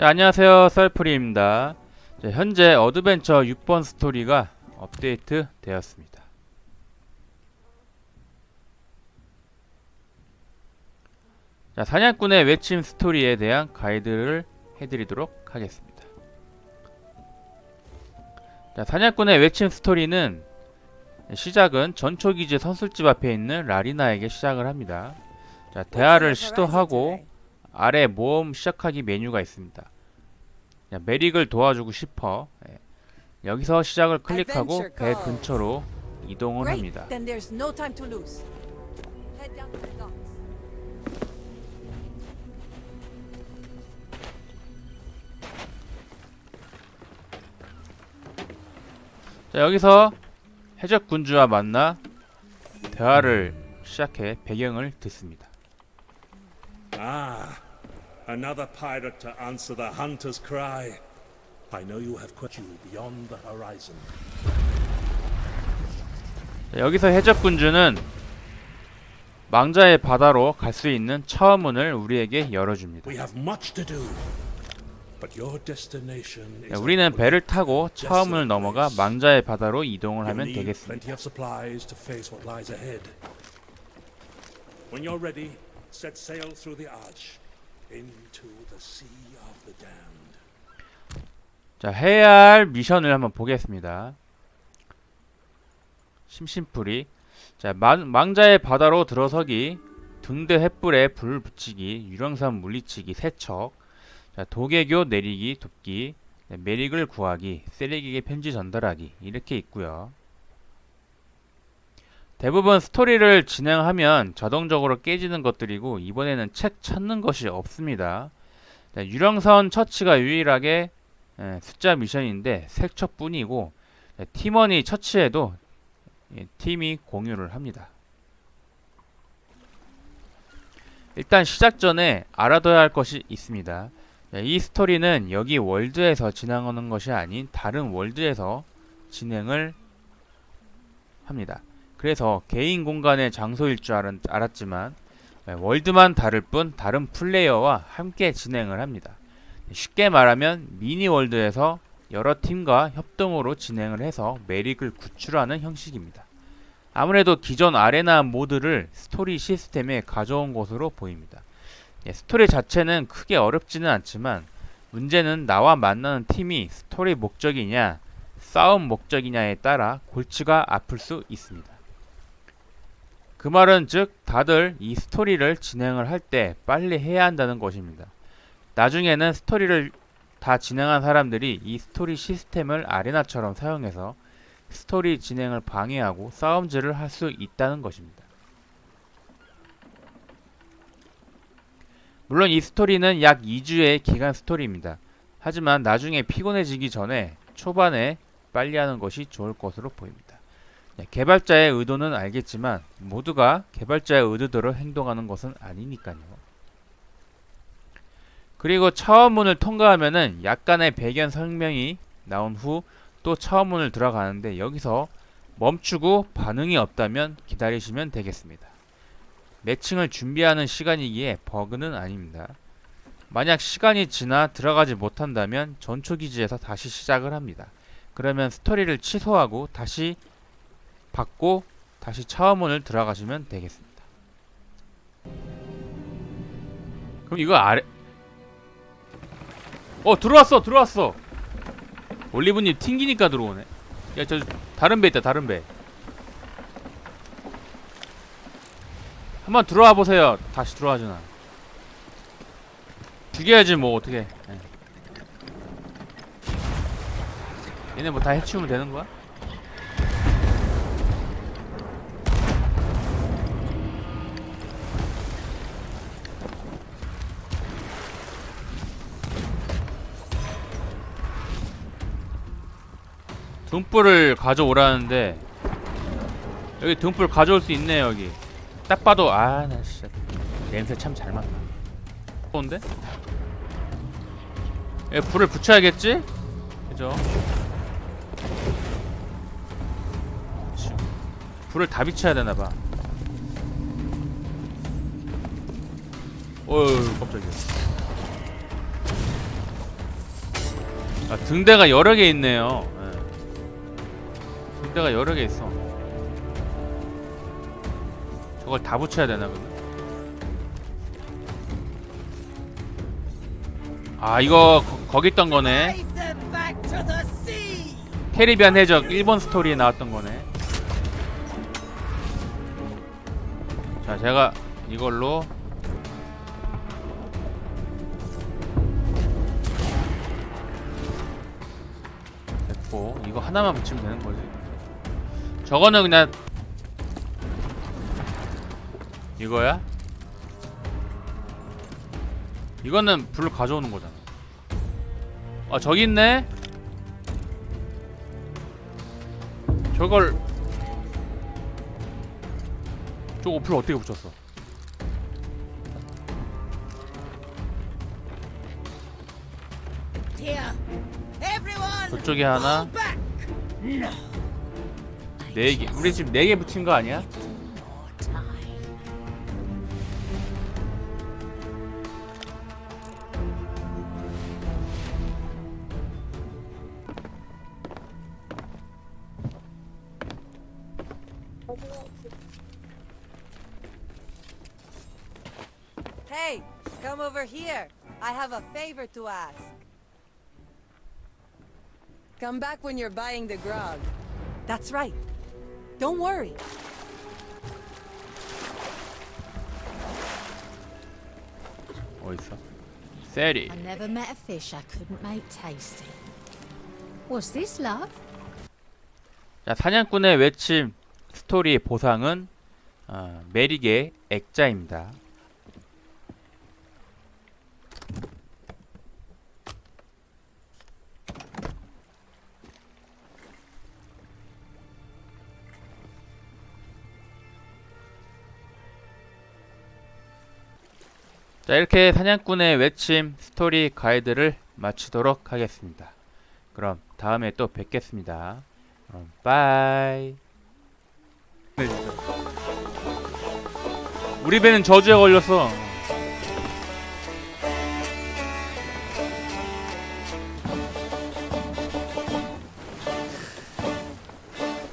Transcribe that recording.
자, 안녕하세요. 썰프리입니다. 자, 현재 어드벤처 6번 스토리가 업데이트 되었습니다. 자, 사냥꾼의 외침 스토리에 대한 가이드를 해드리도록 하겠습니다. 자, 사냥꾼의 외침 스토리는 시작은 전초기지 선술집 앞에 있는 라리나에게 시작을 합니다. 자, 대화를 시도하고 아래 모험 시작하기 메뉴가 있습니다. 야, 메릭을 도와주고 싶어. 예. 여기서 시작을 클릭하고 배 근처로 이동을. 합니다. 자, 여기서 해적 군주와 만나 대화를 시작해 배경을 듣습니다. Ah, another pirate to answer the hunter's cry. I know you have quit you beyond the horizon. 자, 여기서 해적 군주는 망자의 바다로 갈 수 있는 차원문을 우리에게 열어줍니다. We have much to do. But your destination 자, is 우리는 배를 타고 차원문을 넘어가. 망자의 바다로 이동을 하면 되겠습니다. When you're ready, set sail through the arch into the sea of the damned. 자, 해야 할 미션을 한번 보겠습니다. 심심풀이. 자, 망, 망자의 바다로 들어서기, 등대 횃불에 불 붙이기, 유령선 물리치기, 세척, 자, 도개교 내리기, 돕기, 네, 메릭을 구하기, 세리에게 편지 전달하기 이렇게 있고요. 대부분 스토리를 진행하면 자동적으로 깨지는 것들이고 이번에는 책 찾는 것이 없습니다. 자, 유령선 처치가 유일하게 예, 숫자 미션인데 색초뿐이고 예, 팀원이 처치해도 예, 팀이 공유를 합니다. 일단 시작 전에 알아둬야 할 것이 있습니다. 예, 이 스토리는 여기 월드에서 진행하는 것이 아닌 다른 월드에서 진행을 합니다. 그래서 개인 공간의 장소일 줄 알았, 알았지만 예, 월드만 다를 뿐 다른 플레이어와 함께 진행을 합니다. 쉽게 말하면 미니 월드에서 여러 팀과 협동으로 진행을 해서 메릭을 구출하는 형식입니다. 아무래도 기존 아레나 모드를 스토리 시스템에 가져온 것으로 보입니다. 예, 스토리 자체는 크게 어렵지는 않지만 문제는 나와 만나는 팀이 스토리 목적이냐 싸움 목적이냐에 따라 골치가 아플 수 있습니다. 그 말은 즉 다들 이 스토리를 진행을 할 때 빨리 해야 한다는 것입니다. 나중에는 스토리를 다 진행한 사람들이 이 스토리 시스템을 아레나처럼 사용해서 스토리 진행을 방해하고 싸움질을 할 수 있다는 것입니다. 물론 이 스토리는 약 2주의 기간 스토리입니다. 하지만 나중에 피곤해지기 전에 초반에 빨리 하는 것이 좋을 것으로 보입니다. 네, 개발자의 의도는 알겠지만 모두가 개발자의 의도대로 행동하는 것은 아니니까요. 그리고 차원문을 통과하면은 약간의 배경 설명이 나온 후 또 차원문을 들어가는데 여기서 멈추고 반응이 없다면 기다리시면 되겠습니다. 매칭을 준비하는 시간이기에 버그는 아닙니다. 만약 시간이 지나 들어가지 못한다면 전초 기지에서 다시 시작을 합니다. 그러면 스토리를 취소하고 다시 받고 다시 차원문을 들어가시면 되겠습니다. 그럼 이거 아래 어 들어왔어 들어왔어 올리브님 튕기니까 들어오네 야 저 다른 배 있다 다른 배 한번 들어와 보세요 다시 들어와주나 죽여야지 뭐 어떻게 예. 얘네 뭐 다 해치우면 되는 거야? 등불을 가져오라는데 여기 등불 가져올 수 있네 여기 딱 봐도 아 나 진짜 냄새 참 잘 맡나 좋은데? 예, 불을 붙여야겠지? 그죠? 불을 다 비춰야 되나봐 어휴 깜짝이야 아, 등대가 여러 개 있네요. 예. 등대가 여러 개 있어. 저걸 다 붙여야 되나 그러면? 아 이거 거, 거 기 있던 거네. 캐리비안 해적 일본 스토리에 나왔던 거네. 자, 제가 이걸로 됐고 이거 하나만 붙이면 되는 거지. 저거는 그냥 이거야? 이거는 불을 가져오는 거잖아. 아, 저기 있네. 저걸 저거 어플 어떻게 붙였어? 저쪽에 하나, 네 개. 우리 지금 네 개 붙인 거 아니야? more time. Hey, come over here. I have a favor to ask. Come back when you're buying the grog. That's right. Don't worry. 어디 있어? 세리. I never met a fish I couldn't make tasty. What's this, love? 자, 사냥꾼의 외침 스토리 보상은 어, 메릭의 액자입니다. 자, 이렇게 사냥꾼의 외침 스토리 가이드를 마치도록 하겠습니다. 그럼 다음에 또 뵙겠습니다. 그럼 빠이. 우리 배는 저주에 걸렸어.